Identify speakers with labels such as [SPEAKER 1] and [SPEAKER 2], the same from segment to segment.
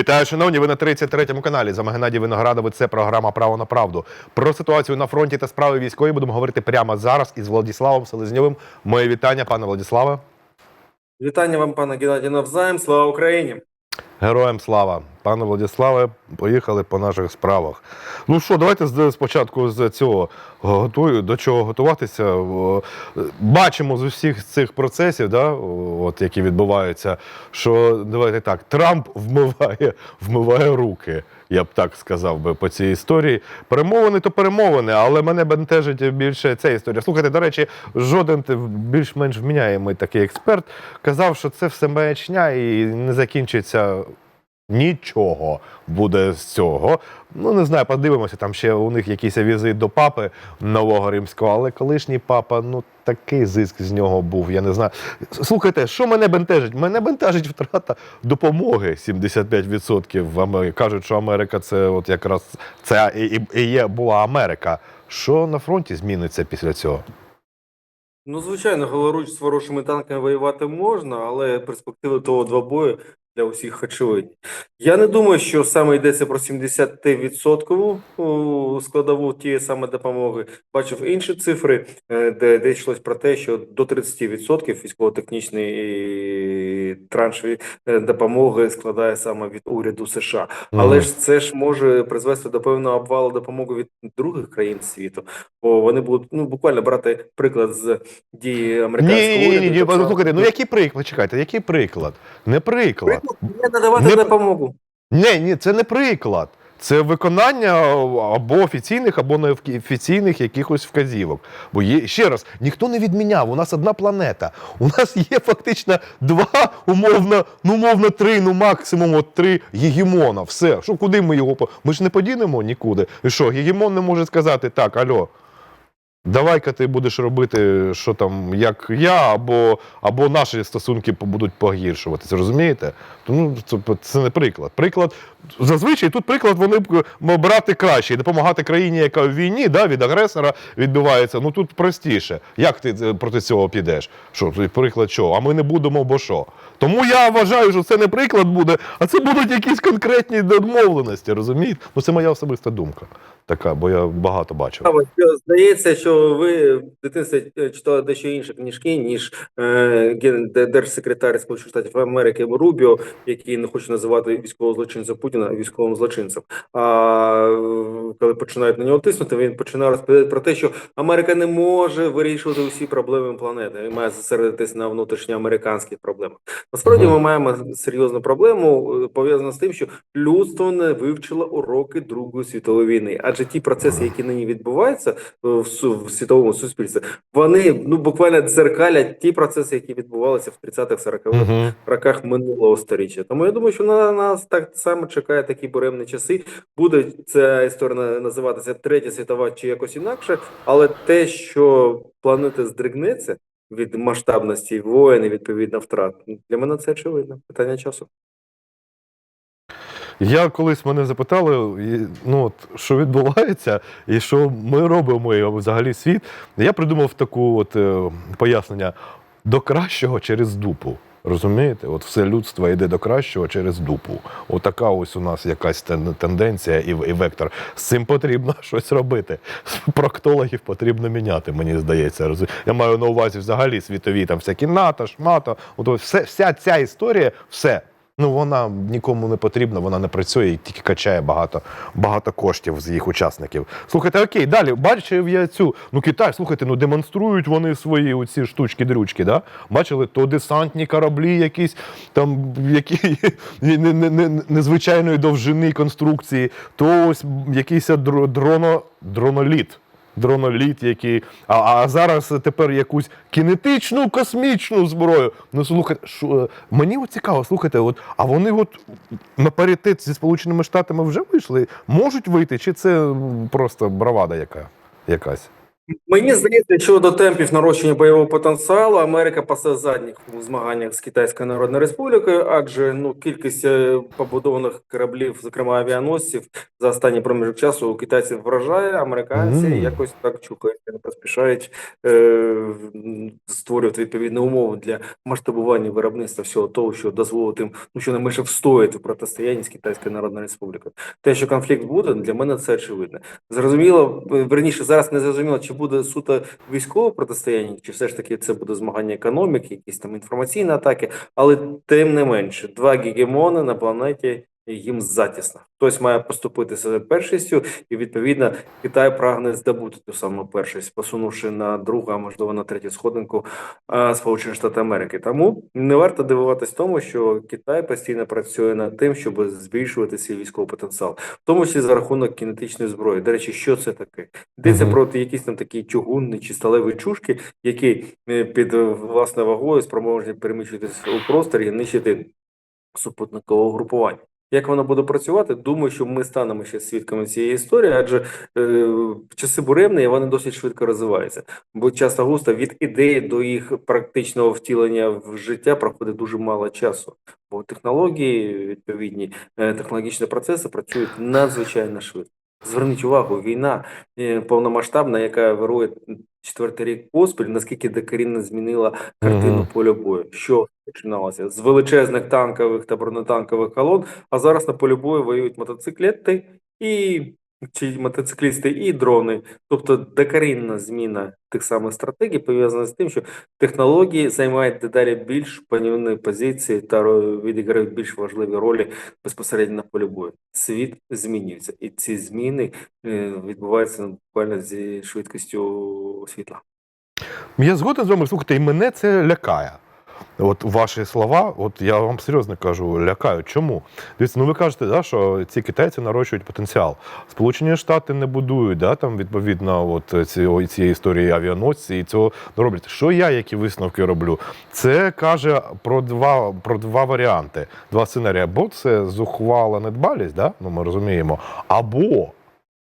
[SPEAKER 1] Вітаю, шановні. Ви на 33-му каналі. За Геннадій Виноградович. Це програма Право на правду. Про ситуацію на фронті та справи військової будемо говорити прямо зараз із Владиславом Селезньовим. Моє вітання, пане Владиславе.
[SPEAKER 2] Вітання вам, пане Геннадій, навзаєм. Слава Україні!
[SPEAKER 1] Героям слава. Пане Владиславе, поїхали по наших справах. Ну що, давайте спочатку з цього готую, до чого готуватися. Бачимо з усіх цих процесів, да, от, які відбуваються, що давайте так, Трамп вмиває, вмиває руки. Я б так сказав би по цій історії. Перемовини то перемовини, але мене бентежить більше ця історія. Слухайте, до речі, жоден більш-менш вміняємий такий експерт казав, що це все маячня і не закінчиться Нічого буде з цього. Ну не знаю, подивимося. Там ще у них якийсь візит до папи нового римського, але колишній папа, ну такий зиск з нього був. Я не знаю. Слухайте, що мене бентежить? Мене бентежить втрата допомоги 75% в Америці. Кажуть, що Америка це от якраз це і, є була Америка. Що на фронті зміниться після цього?
[SPEAKER 2] Ну, звичайно, голоруч з ворожими танками воювати можна, але перспективи того двобою для усіх очевидні. Я не думаю, що саме йдеться про 70% складову тієї саме допомоги. Бачив інші цифри, е, де, йшлось про те, що до 30% військово-технічний транш від- е, допомоги складає саме від уряду США. Але ж це ж може призвести до певного обвалу допомоги від других країн світу, бо вони будуть ну буквально брати приклад з дії американського
[SPEAKER 1] ні,
[SPEAKER 2] уряду.
[SPEAKER 1] ні, ні,
[SPEAKER 2] так
[SPEAKER 1] слухайте, ну який приклад? Чекайте, який приклад? Не приклад.
[SPEAKER 2] Приклад не надавати
[SPEAKER 1] Не-
[SPEAKER 2] допомогу.
[SPEAKER 1] Ні, ні, це не приклад. Це виконання або офіційних, або неофіційних якихось вказівок. Бо є ще раз, ніхто не відміняв. У нас одна планета. У нас є фактично два, умовно, ну умовно три, ну максимум от три гегемона. Все. Що куди ми його Ми ж не подінемо нікуди. І що, гегемон не може сказати так, альо. Давай-ка ти будеш робити, що там, як я, або, або наші стосунки будуть погіршуватися. Розумієте? Тому це, це не приклад. Приклад зазвичай тут приклад вони б брати краще і допомагати країні, яка в війні, да, від агресора відбувається. Ну тут простіше. Як ти е, проти цього підеш? Що приклад що? А ми не будемо, бо що? Тому я вважаю, що це не приклад буде, а це будуть якісь конкретні домовленості. Розумієте? Ну це моя особиста думка. Така, бо я багато бачив.
[SPEAKER 2] Здається, що ви в дитинстві е, читали дещо інші книжки, ніж е, де- держсекретар Сполучених Штатів Америки Рубіо, який не хоче називати військового злочинця Путіна військовим злочинцем. А коли починають на нього тиснути, він починає розповідати про те, що Америка не може вирішувати усі проблеми планети. Він має зосередитись на внутрішньоамериканських проблемах. Насправді, ми маємо серйозну проблему е, пов'язану з тим, що людство не вивчило уроки Другої світової війни, адже ті процеси, які нині відбуваються е, в, су- в світовому суспільстві, вони ну буквально дзеркалять ті процеси, які відбувалися в 30-х, 40-х
[SPEAKER 1] Угу.
[SPEAKER 2] роках минулого сторіччя. Тому я думаю, що на нас так само чекає такі буремні часи. Буде ця історія називатися Третя світова чи якось інакше, але те, що планета здригнеться від масштабності воїн і відповідно втрат, для мене це очевидно. Питання часу.
[SPEAKER 1] Я колись мене запитали, ну от що відбувається, і що ми робимо, і взагалі світ. Я придумав таку от е, пояснення до кращого через дупу. Розумієте? От все людство йде до кращого через дупу. Отака ось у нас якась тенденція і, і вектор. З цим потрібно щось робити. Проктологів потрібно міняти, мені здається. Я маю на увазі взагалі світові там всякі НАТО, шмато. От ось все, вся ця історія, все. Ну, вона нікому не потрібна, вона не працює і тільки качає багато, багато коштів з їх учасників. Слухайте, окей, далі бачив я цю. Ну, Китай, слухайте, ну демонструють вони свої оці штучки-дрючки, да? Бачили, то десантні кораблі, якісь там які не- не- не- не- незвичайної довжини конструкції, то ось якийсь дроно, дроноліт. Дроноліт, який. А, а зараз тепер якусь кінетичну космічну зброю. Ну слухайте, що, е, мені от цікаво, слухайте, от, а вони от на паритет зі Сполученими Штатами вже вийшли? Можуть вийти, чи це просто бравада яка, якась?
[SPEAKER 2] Мені здається, що до темпів нарощення бойового потенціалу Америка пасе задніх у змаганнях з Китайською Народною Республікою, адже ну кількість е, побудованих кораблів, зокрема авіаносців, за останній проміжок часу у китайців вражає. Американці
[SPEAKER 1] Мгм.
[SPEAKER 2] якось так чухаються, не поспішають е, створювати відповідні умови для масштабування виробництва всього того, що дозволить їм ну щонайменше встояти в протистоянні з Китайською Народною Республікою. Те, що конфлікт буде, для мене це очевидно. Зрозуміло, е, верніше зараз не зрозуміло, чи буде суто військове протистояння, чи все ж таки це буде змагання економіки, якісь там інформаційні атаки, але тим не менше, два гегемони на планеті їм затісно. Хтось має поступити себе першістю, і відповідно Китай прагне здобути ту саму першість, посунувши на другу, а можливо на третю сходинку а, Сполучені Штати Америки. Тому не варто дивуватись тому, що Китай постійно працює над тим, щоб збільшувати свій військовий потенціал, в тому числі за рахунок кінетичної зброї. До речі, що це таке? Йдеться
[SPEAKER 1] Мгм.
[SPEAKER 2] проти якісь там такі чугунні чи сталеві чушки, які е, під е, власною вагою спроможні переміщуватися у просторі і нищити супутникового групування. Як воно буде працювати? Думаю, що ми станемо ще свідками цієї історії, адже е, часи буремні вони досить швидко розвиваються. Бо часто густо від ідеї до їх практичного втілення в життя проходить дуже мало часу. Бо технології, відповідні е, технологічні процеси працюють надзвичайно швидко. Зверніть увагу, війна е, повномасштабна, яка вирує четвертий рік поспіль, наскільки докорінно змінила картину
[SPEAKER 1] Мгм.
[SPEAKER 2] поля бою. Що починалося з величезних танкових та бронетанкових колон, а зараз на полі бою воюють мотоциклети і чи мотоциклісти і дрони. Тобто докорінна зміна тих самих стратегій пов'язана з тим, що технології займають дедалі більш панівні позиції та відіграють більш важливі ролі безпосередньо на полі бою. Світ змінюється, і ці зміни е, відбуваються буквально зі швидкістю світла.
[SPEAKER 1] Я згоден з вами, слухайте, і мене це лякає. От ваші слова, от я вам серйозно кажу, лякають. Чому? Дивіться, ну ви кажете, да, що ці китайці нарощують потенціал. Сполучені Штати не будують, да, там відповідно от цієї історії авіаносці і цього не роблять. Що я, які висновки роблю? Це каже про два, про два варіанти, два сценарії. Або це зухвала недбалість, да? ну ми розуміємо, або.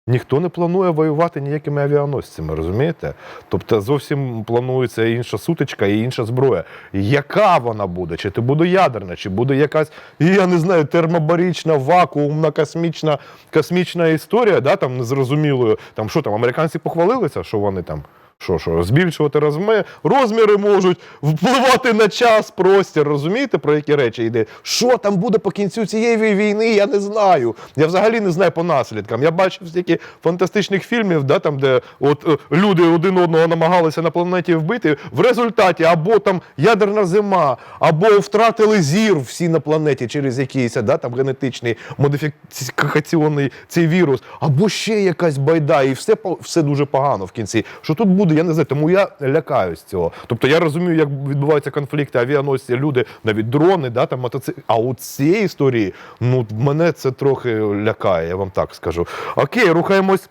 [SPEAKER 1] Ніхто не планує воювати ніякими авіаносцями, розумієте? Тобто зовсім планується інша сутичка і інша зброя. Яка вона буде? Чи то буде ядерна, чи буде якась, я не знаю, термобарічна, вакуумна, космічна, космічна історія, да, там незрозумілою. Там що там, американці похвалилися, що вони там. Що, що, збільшувати розмір, розміри можуть впливати на час, простір. Розумієте, про які речі йде? Що там буде по кінцю цієї війни, я не знаю. Я взагалі не знаю по наслідкам. Я бачив стільки фантастичних фільмів, да, там, де от, е, люди один одного намагалися на планеті вбити. В результаті або там ядерна зима, або втратили зір всі на планеті через якийсь да, там, генетичний модифікаційний цей вірус, або ще якась байда, і все, все дуже погано в кінці. Що тут буде, я не знаю, тому я лякаюсь цього. Тобто я розумію, як відбуваються конфлікти, авіаносці, люди, навіть дрони, да, там, мотоцикли. А от цієї історії, ну, мене це трохи лякає, я вам так скажу. Окей, рухаємось.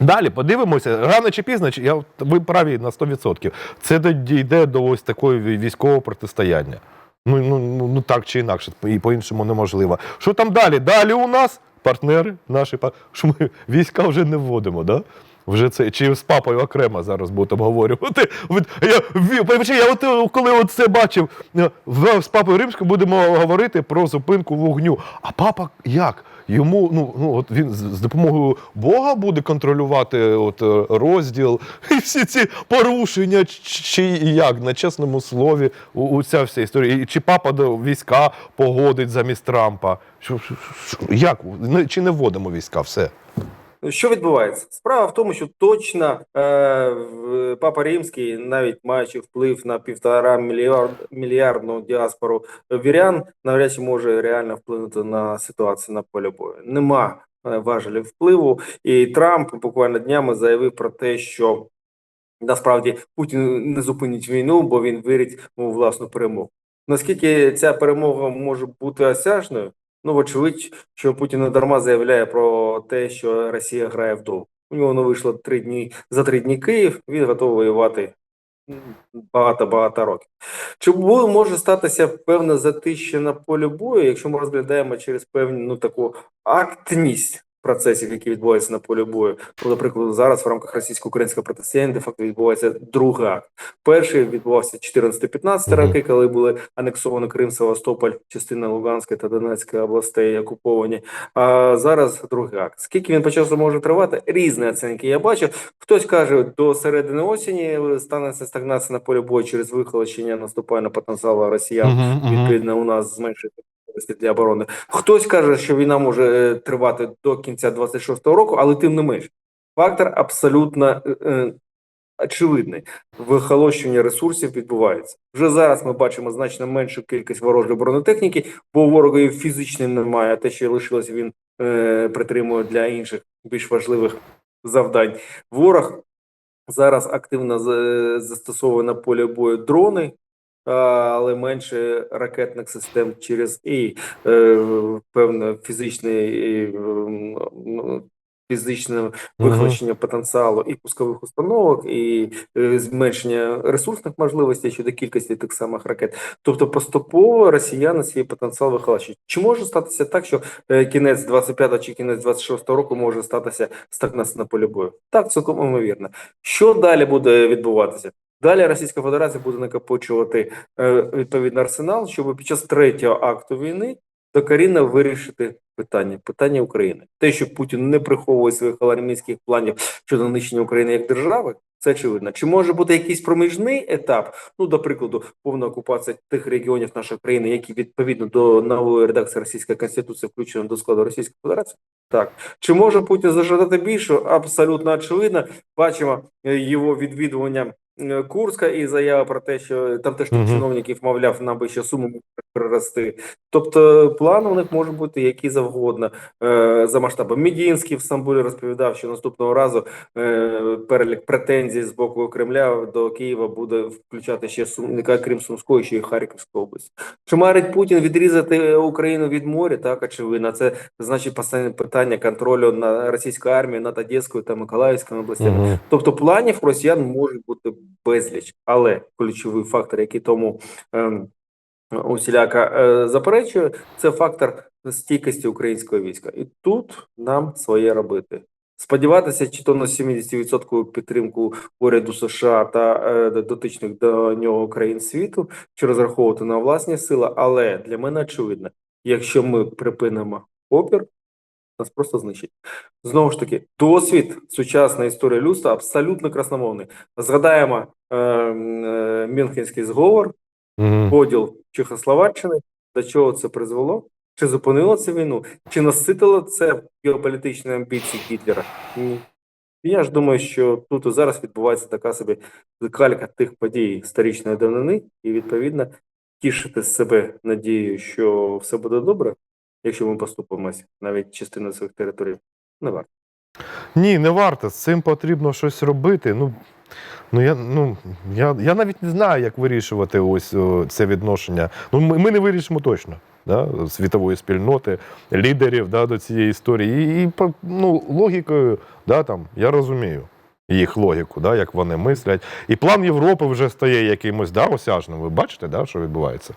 [SPEAKER 1] Далі подивимося, рано чи пізно, я, ви праві на 100%. Це дійде до ось такої військового протистояння. Ну, ну, ну, ну так чи інакше, і по-іншому неможливо. Що там далі? Далі у нас партнери наші, що ми війська вже не вводимо, да? Вже це чи з папою окремо зараз будуть обговорювати. Я, я от коли от це бачив, е, з папою римською будемо говорити про зупинку вогню. А папа як? Йому ну, ну от він з, допомогою Бога буде контролювати от розділ і всі ці порушення, чи, як на чесному слові, у, у ця вся історія. Чи папа до війська погодить замість Трампа? Як? Чи не вводимо війська? Все.
[SPEAKER 2] Що відбувається? Справа в тому, що точно е, Папа Римський, навіть маючи вплив на півтора мільярд, мільярдну діаспору вірян, навряд чи може реально вплинути на ситуацію на полі бою. Нема е, важелів впливу, і Трамп буквально днями заявив про те, що насправді Путін не зупинить війну, бо він вірить у власну перемогу. Наскільки ця перемога може бути осяжною? Ну, вочевидь, що Путін не дарма заявляє про те, що Росія грає вдовго. У нього не вийшло три дні за три дні Київ. Він готовий воювати багато-багато років. Чи може статися певне затище на полі бою, якщо ми розглядаємо через певну ну таку актність процесів, які відбуваються на полі бою. Ну, наприклад, зараз в рамках російсько-українського протистояння де факто відбувається другий акт. Перший відбувався 14-15 роки, коли були анексовані Крим, Севастополь, частина Луганської та Донецької областей окуповані. А зараз другий акт. Скільки він по часу може тривати? Різні оцінки. Я бачу. Хтось каже, до середини осені станеться стагнація на полі бою через вихолощення наступального потенціалу росіян. Відповідно, у нас можливості для оборони. Хтось каже, що війна може е, тривати до кінця 26-го року, але тим не менш. Фактор абсолютно е, е, очевидний. Вихолощення ресурсів відбувається. Вже зараз ми бачимо значно меншу кількість ворожої бронетехніки, бо ворога її фізично немає, а те, що лишилось, він е, притримує для інших більш важливих завдань. Ворог зараз активно за- застосовує на полі бою дрони, але менше ракетних систем через і е, певне фізичне і, ем, ну, фізичне вихолощення потенціалу і пускових установок, і е, зменшення ресурсних можливостей щодо кількості тих самих ракет. Тобто поступово росіяни свій потенціал вихолощують. Чи може статися так, що е, кінець 25 чи кінець 26 року може статися стагнація на полі бою? Так, цілком ймовірно. Що далі буде відбуватися? Далі Російська Федерація буде накопичувати е, відповідний арсенал, щоб під час третього акту війни докорінно вирішити питання питання України. Те, що Путін не приховує своїх алармійських планів щодо нищення України як держави, це очевидно. Чи може бути якийсь проміжний етап? Ну, до прикладу, повна окупація тих регіонів нашої країни, які відповідно до нової редакції Російської конституції включені до складу Російської Федерації? Так чи може Путін зажадати більше? Абсолютно очевидно. Бачимо е, його відвідування Курська і заява про те, що там теж
[SPEAKER 1] Мгм.
[SPEAKER 2] чиновників, мовляв, нам би ще суму перерости. Тобто план у них може бути який завгодно. Е, за масштабом Мідінський в Стамбулі розповідав, що наступного разу е, перелік претензій з боку Кремля до Києва буде включати ще Сум, не ка- крім Сумської, ще й Харківської області. Чи марить Путін відрізати Україну від моря? Так, очевидно. Це значить постійне питання контролю на російської армії над Одеською та Миколаївською областями.
[SPEAKER 1] Мгм.
[SPEAKER 2] Тобто планів росіян може бути безліч, але ключовий фактор, який тому ем, усіляка е, заперечує, це фактор стійкості українського війська. І тут нам своє робити. Сподіватися, чи то на 70% підтримку уряду США та е, дотичних до нього країн світу, чи розраховувати на власні сили. Але для мене очевидно, якщо ми припинимо опір, нас просто знищить. Знову ж таки, досвід сучасна історія людства абсолютно красномовний. Згадаємо е, е, Мюнхенський зговор,
[SPEAKER 1] Мгм.
[SPEAKER 2] поділ Чехословаччини, до чого це призвело? Чи зупинило це війну? Чи наситило це геополітичні амбіції Гітлера? Ні. Я ж думаю, що тут і зараз відбувається така собі калька тих подій сторічної давнини, і відповідно тішити себе надією, що все буде добре, якщо ми поступимось навіть частиною своїх територій, не варто.
[SPEAKER 1] Ні, не варто. З цим потрібно щось робити. Ну, ну, я, ну, я, я навіть не знаю, як вирішувати ось о, це відношення. Ну, ми, ми не вирішимо точно. Да, світової спільноти, лідерів да, до цієї історії. І, і ну, логікою, да, там, я розумію їх логіку, да, як вони мислять. І план Європи вже стає якимось да, осяжним. Ви бачите, да, що відбувається?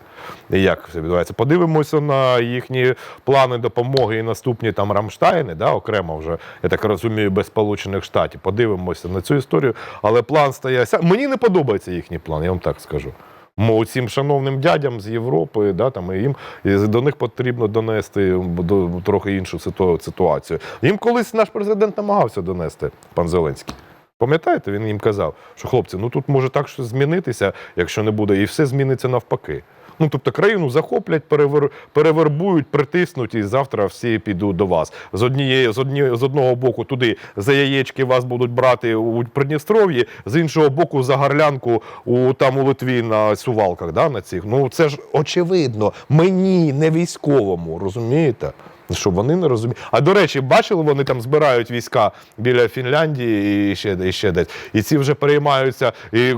[SPEAKER 1] І як все відбувається? Подивимося на їхні плани допомоги і наступні там Рамштайни, да, окремо вже, я так розумію, без Сполучених Штатів. Подивимося на цю історію. Але план стає. Мені не подобається їхній план, я вам так скажу. Мо цим шановним дядям з Європи, да, там, і їм і до них потрібно донести до, трохи іншу ситуацію. Їм колись наш президент намагався донести, пан Зеленський. Пам'ятаєте, він їм казав, що хлопці, ну тут може так щось змінитися, якщо не буде, і все зміниться навпаки. Ну, тобто країну захоплять, перевер, перевербують, притиснуть, і завтра всі підуть до вас. З однієї, з однієї, з одного боку туди за яєчки вас будуть брати у Придністров'ї, з іншого боку, за гарлянку у там у Литві на сувалках. Да, на цих. Ну це ж очевидно, мені, не військовому, розумієте? Щоб вони не розуміють. А до речі, бачили, вони там збирають війська біля Фінляндії і ще, і ще десь. І ці вже переймаються. І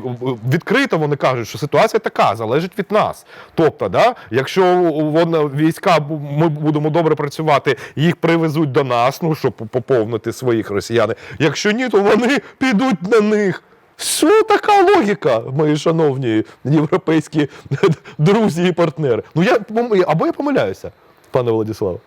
[SPEAKER 1] відкрито вони кажуть, що ситуація така залежить від нас. Тобто, да, якщо вони, війська ми будемо добре працювати, їх привезуть до нас, ну щоб поповнити своїх росіян. Якщо ні, то вони підуть на них. Що така логіка, мої шановні європейські друзі і партнери? Ну я або я помиляюся, пане Владиславе.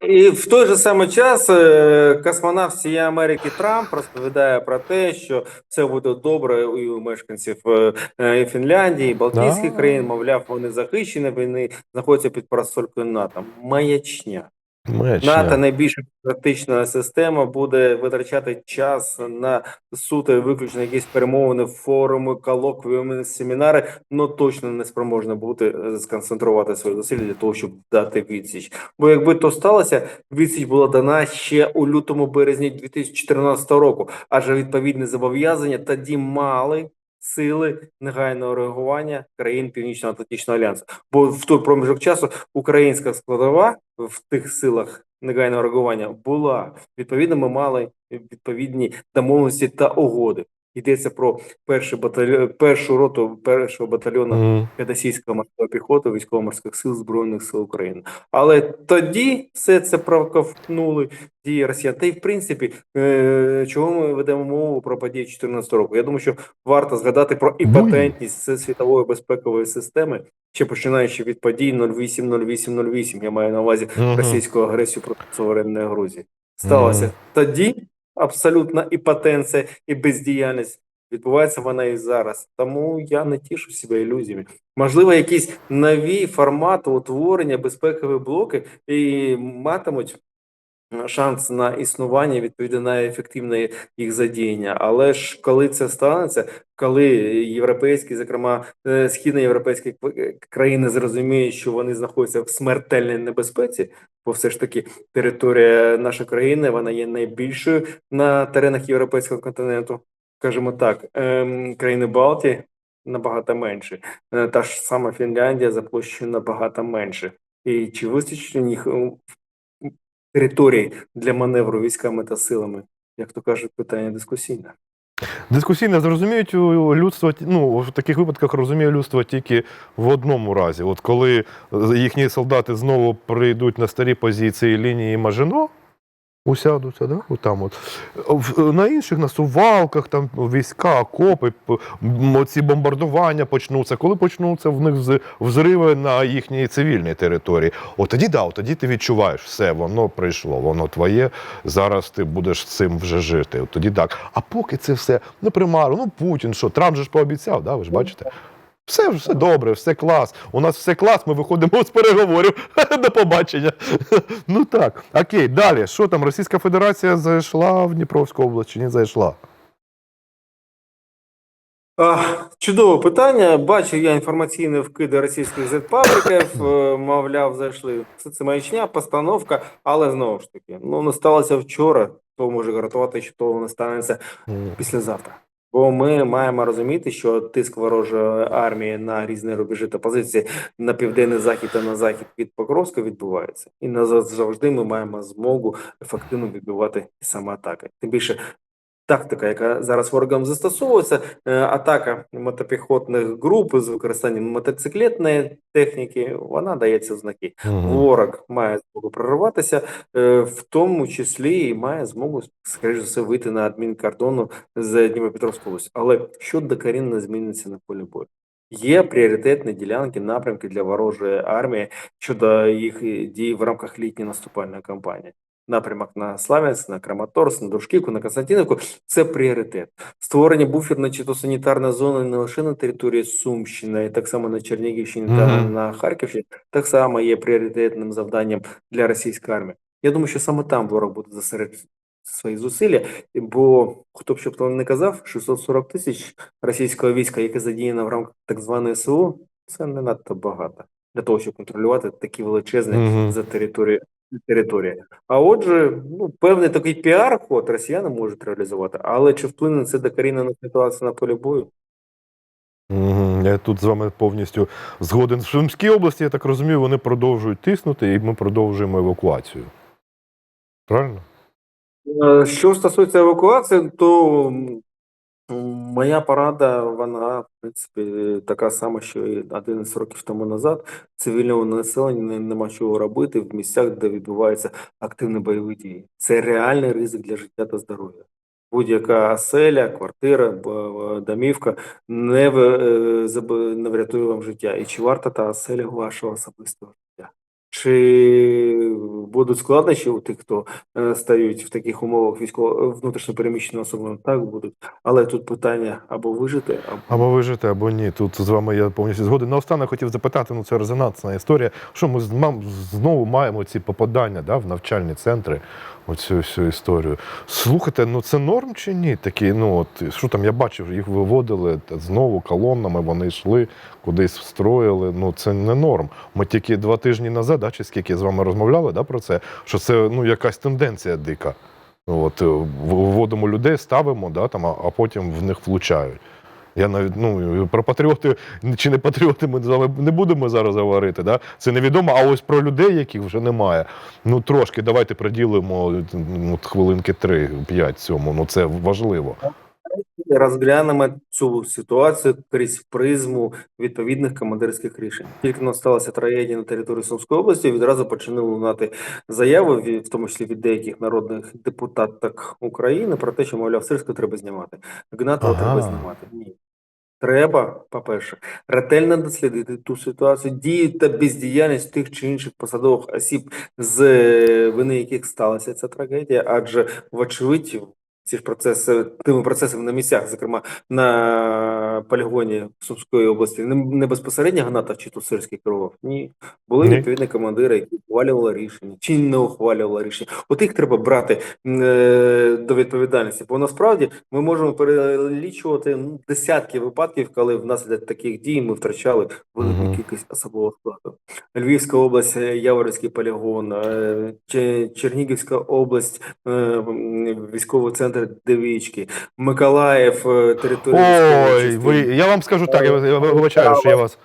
[SPEAKER 2] І в той же самий час е, космонавт всієї Америки Трамп розповідає про те, що все буде добре і у мешканців е, е, і Фінляндії, і Балтійських країн, мовляв, вони захищені, вони знаходяться під парасолькою НАТО. Маячня.
[SPEAKER 1] Мечня.
[SPEAKER 2] НАТО найбільша практична система буде витрачати час на суто виключно якісь перемовини, форуми, колоквіуми, семінари, але точно не спроможна бути е, сконцентрувати свої зусилля для того, щоб дати відсіч. Бо якби то сталося, відсіч була дана ще у лютому березні 2014 року, адже відповідні зобов'язання тоді мали. Сили негайного реагування країн Північно-Атлантичного альянсу, бо в той проміжок часу українська складова в тих силах негайного реагування була відповідно. Ми мали відповідні домовленості та угоди. Йдеться про перший батальйон, першу роту першого батальйону
[SPEAKER 1] Мгм.
[SPEAKER 2] Російської морської піхоти військово-морських сил збройних сил України. Але тоді все це проковтнули дії Росіян. Та й в принципі, е, чого ми ведемо мову про події 2014 року? Я думаю, що варто згадати про імпотентність це світової безпекової системи, ще починаючи від подій 08-08-08, Я маю на увазі
[SPEAKER 1] Мгм.
[SPEAKER 2] російську агресію проти суверенної Грузії. Сталося
[SPEAKER 1] Мгм.
[SPEAKER 2] тоді абсолютна імпотенція і бездіяльність. Відбувається вона і зараз. Тому я не тішу себе ілюзіями. Можливо, якісь нові формати утворення безпекові блоки і матимуть шанс на існування, відповідно на ефективне їх задіяння. Але ж коли це станеться, коли європейські, зокрема е, східноєвропейські к- країни зрозуміють, що вони знаходяться в смертельній небезпеці, бо все ж таки територія нашої країни вона є найбільшою на теренах європейського континенту. Скажімо так, ем, країни Балтії набагато менше. Е, Та ж сама Фінляндія за площею набагато менше. І чи вистачить у них е, територій для маневру військами та силами? Як то кажуть, питання дискусійне.
[SPEAKER 1] Дискусійне зрозуміють людство, ну, в таких випадках розуміє людство тільки в одному разі. От коли е, їхні солдати знову прийдуть на старі позиції лінії Мажино, усядуться, да? Отам от. На інших на сувалках, там війська, окопи, оці бомбардування почнуться. Коли почнуться в них взриви на їхній цивільній території, от тоді да, от тоді ти відчуваєш, все, воно прийшло, воно твоє. Зараз ти будеш цим вже жити. От тоді так. А поки це все не примару, ну Путін, що Трамп же ж пообіцяв, да? ви ж бачите? Все, все добре, все клас. У нас все клас, ми виходимо з переговорів. До побачення. Ну так. Окей, далі. Що там? Російська Федерація зайшла в Дніпровську область чи не зайшла?
[SPEAKER 2] Чудове питання. Бачив я інформаційні вкиди російських зетпабліків, е, мовляв, зайшли. Це, це маячня, постановка, але знову ж таки, ну не сталося вчора, то може гарантувати, що того не станеться післязавтра. Бо ми маємо розуміти, що тиск ворожої армії на різні рубежі та позиції на південний захід та на захід від Покровська відбувається, і назавжди ми маємо змогу ефективно відбивати саме атаки. Тим більше тактика, яка зараз ворогам застосовується, е, атака мотопіхотних груп з використанням мотоциклетної техніки, вона дається в знаки.
[SPEAKER 1] Мгм.
[SPEAKER 2] Ворог має змогу прорватися, е, в тому числі і має змогу, скоріш за все, вийти на адмінкордону з Дніпропетровської області. Але що докорінно зміниться на полі бою? Є пріоритетні ділянки, напрямки для ворожої армії щодо їх дій в рамках літньої наступальної кампанії. Напрямок на Славянськ, на Краматорськ, на Дружківку, на Константинівку це пріоритет. Створення буферної чи то санітарної зони не лише на території Сумщини, і так само на Чернігівщині та на Харківщині, так само є пріоритетним завданням для російської армії. Я думаю, що саме там ворог буде зосереджувати свої зусилля, бо хто б що б то не казав, 640 тисяч російського війська, яке задіяно в рамках так званої СВО, це не надто багато для того, щоб контролювати такі величезні
[SPEAKER 1] Мгм.
[SPEAKER 2] за територію території. А отже, ну певний такий піар-ход росіяни можуть реалізувати, але чи вплине це докорінно на ситуацію на полі бою?
[SPEAKER 1] Я тут з вами повністю згоден. В Сумській області, я так розумію, вони продовжують тиснути, і ми продовжуємо евакуацію. Правильно?
[SPEAKER 2] Е, Що стосується евакуації, то моя порада, вона, в принципі, така сама, що і 11 років тому назад. Цивільному населенню не- нема чого робити в місцях, де відбуваються активні бойові дії. Це реальний ризик для життя та здоров'я. Будь-яка оселя, квартира, домівка е, не врятує вам життя. І чи варта та оселя вашого особистого? Чи будуть складнощі у тих, хто е, стають в таких умовах військово внутрішньо переміщеними особами? Так будуть. Але тут питання або вижити, або
[SPEAKER 1] Або вижити, або ні. Тут з вами я повністю згоден. Наостанок хотів запитати, ну це резонансна історія. Що ми знову маємо ці попадання да, в навчальні центри, оцю всю історію. Слухайте, ну це норм чи ні? Такі, ну от що там я бачив, їх виводили знову колоннами, вони йшли, кудись встроїли. Ну це не норм. Ми тільки два тижні назад, да, чи скільки з вами розмовляли да, про це, що це ну якась тенденція дика. Ну, От, е, вводимо людей, ставимо, да, там, а, потім в них влучають. Я навіть ну про патріоти чи не патріоти ми з вами не будемо зараз говорити. Да? Це невідомо. А ось про людей, яких вже немає. Ну трошки давайте приділимо ну, хвилинки 3-5 цьому. Ну це важливо.
[SPEAKER 2] Розглянемо цю ситуацію крізь призму відповідних командирських рішень. Тільки но сталася трагедія на території Сумської області, відразу почали лунати заяви, в тому числі від деяких народних депутаток України, про те, що мовляв, Сирську треба знімати, Гнатова
[SPEAKER 1] Ага.
[SPEAKER 2] треба знімати. Ні. Треба, по-перше, ретельно дослідити ту ситуацію, дії та бездіяльність тих чи інших посадових осіб, з е, вини яких сталася ця трагедія, адже вочевидь. Ці ж процеси тими процесами на місцях, зокрема на полігоні Сумської області, не, не безпосередньо Гнатов чи Тусирський керував. Ні, були
[SPEAKER 1] Ні.
[SPEAKER 2] відповідні командири, які ухвалювали рішення чи не ухвалювали рішення. От їх треба брати е, до відповідальності. Бо насправді ми можемо перелічувати ну, десятки випадків, коли внаслідок таких дій ми втрачали велику
[SPEAKER 1] Мгм.
[SPEAKER 2] кількість особового складу. Львівська область, е, Яворівський полігон, е, Чернігівська область, е, військовий центр Девічки, Миколаїв, е, територія
[SPEAKER 1] Ой, ви я вам скажу так, я, я вибачаю, що я вас.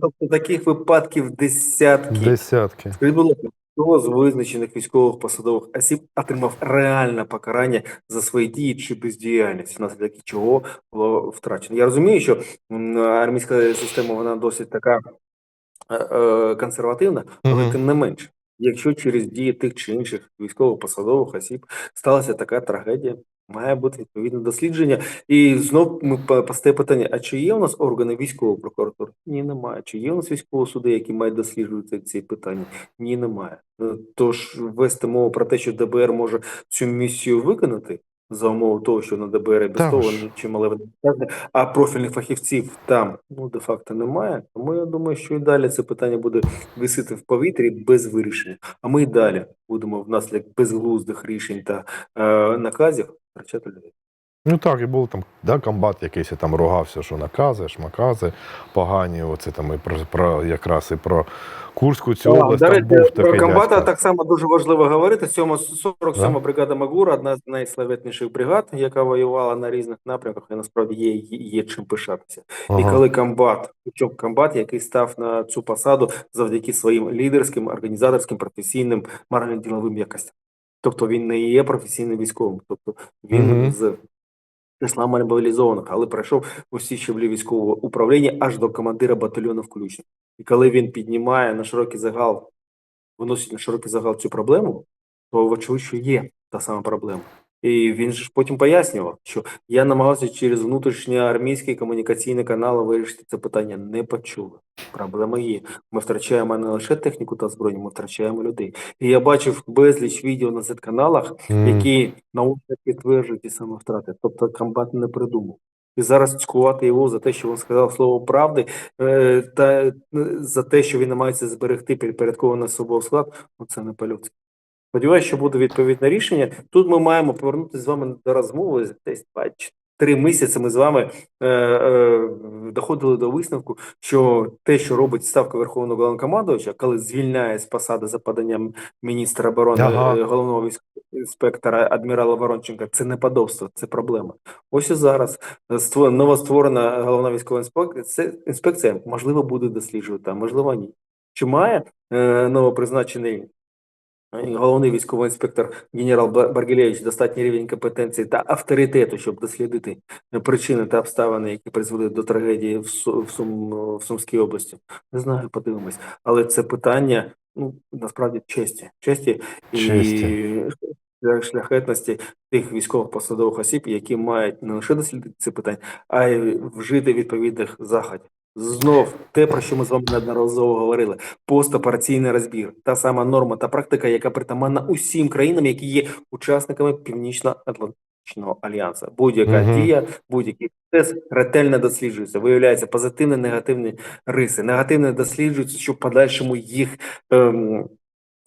[SPEAKER 2] Тобто таких випадків десятки.
[SPEAKER 1] десятки.
[SPEAKER 2] Скажіть, будь ласка, хто з визначених військових посадових осіб отримав реальне покарання за свої дії чи бездіяльність, внаслідок чого було втрачено? Я розумію, що м, армійська система вона досить така е, е, консервативна, але
[SPEAKER 1] Мгм.
[SPEAKER 2] тим не менше, якщо через дії тих чи інших військових посадових осіб сталася така трагедія. Має бути відповідне дослідження, і знов ми по- постає питання: а чи є у нас органи військової прокуратури? Ні, немає. Чи є у нас військові суди, які мають досліджувати ці питання? Ні, немає. Е, Тож вести мову про те, що ДБР може цю місію виконати за умови того, що на ДБР безтовано
[SPEAKER 1] ж.
[SPEAKER 2] чимале видатне, а профільних фахівців там ну де факто немає. Тому я думаю, що і далі це питання буде висити в повітрі без вирішення. А ми й далі будемо внаслідок безглуздих рішень та е, наказів втрачати людей.
[SPEAKER 1] Ну так, і був там, да, комбат якийсь там ругався, що накази, шмакази погані. Оце там і про, про якраз і про Курську цю область
[SPEAKER 2] До
[SPEAKER 1] там був
[SPEAKER 2] про
[SPEAKER 1] такий
[SPEAKER 2] комбата
[SPEAKER 1] дядька.
[SPEAKER 2] так само дуже важливо говорити. 7 47
[SPEAKER 1] Да?
[SPEAKER 2] бригада Магура, одна з найславетніших бригад, яка воювала на різних напрямках, і насправді є, є, є чим пишатися. І коли комбат, причому комбат, який став на цю посаду завдяки своїм лідерським, організаторським, професійним, морально-діловим якостям. Тобто він не є професійним військовим, тобто він
[SPEAKER 1] Мгм.
[SPEAKER 2] з числа мобілізованих, але пройшов усі щаблі військового управління аж до командира батальйону включно. І коли він піднімає на широкий загал, виносить на широкий загал цю проблему, то вочевидь, що є та сама проблема. І він ж потім пояснював, що я намагався через внутрішні армійські комунікаційні канали вирішити це питання. Не почули. Проблема є. Ми втрачаємо не лише техніку та зброю, ми втрачаємо людей. І я бачив безліч відео на Z-каналах,
[SPEAKER 1] М.
[SPEAKER 2] які научно підтверджують ті самі втрати. Тобто комбат не придумав. І зараз цькувати його за те, що він сказав слово правди, е, та е, за те, що він намагається зберегти підпорядкований особовий склад, ну це не по-людськи. Сподіваюся, що буде відповідне рішення. Тут ми маємо повернутися з вами до розмови десь 2-3 місяці. Ми з вами е, е, доходили до висновку, що те, що робить ставка Верховного Головнокомандувача, коли звільняє з посади за поданням міністра оборони
[SPEAKER 1] Ага.
[SPEAKER 2] е, головного військового інспектора адмірала Воронченка, це не подобство, це проблема. Ось і зараз ство- новостворена головна військова інспекція, інспекція можливо буде досліджувати, а можливо ні. Чи має е, новопризначений головний військовий інспектор генерал Ба- Баргілєвич достатній рівень компетенції та авторитету, щоб дослідити е, причини та обставини, які призвели до трагедії в, Су- в, Сум, в Сумській області? Не знаю, подивимось. Але це питання ну насправді честі, честі і
[SPEAKER 1] Честі.
[SPEAKER 2] шляхетності тих військових посадових осіб, які мають не лише дослідити це питання, а й вжити відповідних заходів. Знов те, про що ми з вами неодноразово говорили: постопераційний розбір, та сама норма та практика, яка притаманна усім країнам, які є учасниками Північно-Атлантичного альянсу. Будь-яка
[SPEAKER 1] Мгм.
[SPEAKER 2] дія, будь-який процес ретельно досліджується. Виявляються позитивні, негативні риси. Негативне досліджується, щоб в подальшому їх ем,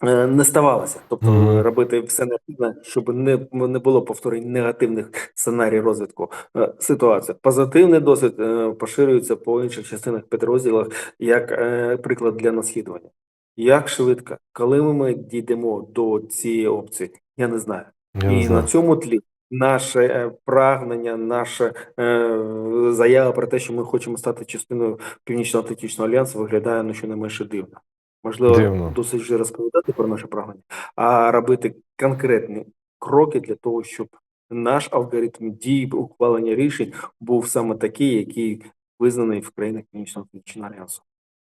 [SPEAKER 2] не ставалося. Тобто
[SPEAKER 1] Мгм.
[SPEAKER 2] робити все необхідне, щоб не, не було повторень негативних сценарій розвитку е, ситуації. Позитивний досвід е, поширюється по інших частинах підрозділах як е, приклад для наслідування. Як швидко, коли ми дійдемо до цієї опції, я не знаю.
[SPEAKER 1] Я не
[SPEAKER 2] І
[SPEAKER 1] знаю.
[SPEAKER 2] на цьому тлі наше е, прагнення, наша е, заява про те, що ми хочемо стати частиною Північно-Атлантичного альянсу, виглядає ну щонайменше дивно. Можливо,
[SPEAKER 1] Дивно.
[SPEAKER 2] досить вже розповідати про наше прагнення, а робити конкретні кроки для того, щоб наш алгоритм дій ухвалення рішень був саме такий, який визнаний в країнах Північно-Атлантичного альянсу.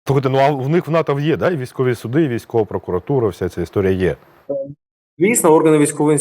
[SPEAKER 1] Слухайте, ну а в них в НАТО є, да? І військові суди, і військова прокуратура, вся ця історія є.
[SPEAKER 2] Звісно, органи військової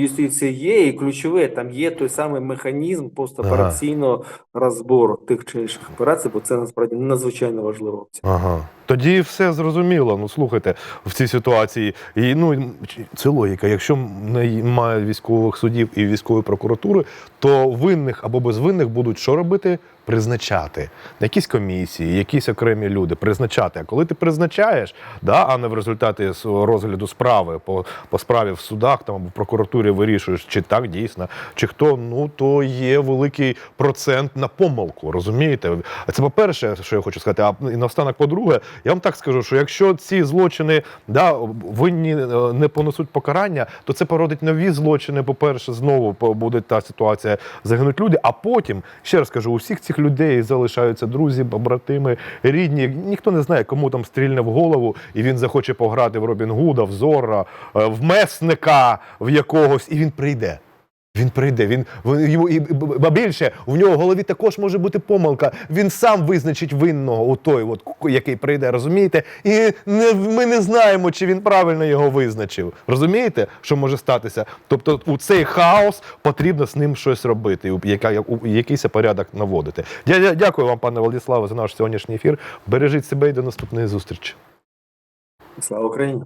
[SPEAKER 2] юстиції є, і ключове там є той самий механізм постопераційного розбору тих чи інших операцій, бо це насправді надзвичайно важлива опція.
[SPEAKER 1] Ага. Тоді все зрозуміло. Ну слухайте, в цій ситуації. І ну це логіка. Якщо немає військових судів і військової прокуратури, то винних або безвинних будуть що робити? Призначати на якісь комісії, якісь окремі люди призначати. А коли ти призначаєш, да, а не в результаті розгляду справи по, по справі в судах там в прокуратурі вирішуєш, чи так дійсно, чи хто, ну то є великий процент на помилку. Розумієте? Це по-перше, що я хочу сказати. А і наостанок, по-друге, я вам так скажу, що якщо ці злочини да, винні е, не понесуть покарання, то це породить нові злочини. По-перше, знову по- буде та ситуація, загинуть люди. А потім, ще раз кажу, у всіх цих людей залишаються друзі, побратими, рідні. Ніхто не знає, кому там стрільне в голову, і він захоче пограти в Робін Гуда, в Зорро, е, в месника в якогось, і він прийде. Він прийде, він йому і ба більше в нього в голові також може бути помилка. Він сам визначить винного у той, от який прийде, розумієте? І не ми не знаємо, чи він правильно його визначив. Розумієте, що може статися? Тобто, у цей хаос потрібно з ним щось робити, яка у якийсь порядок наводити. Я, я дякую вам, пане Владиславе, за наш сьогоднішній ефір. Бережіть себе і до наступної зустрічі.
[SPEAKER 2] Слава Україні!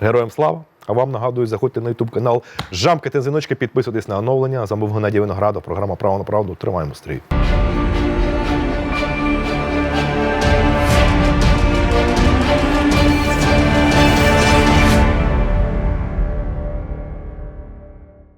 [SPEAKER 1] Героям слава! А вам нагадую, заходьте на YouTube канал, жамкайте дзвіночки, підписуйтесь на оновлення. Замов Геннадій Виноградов, програма Право на правду. Тримаємо стрій.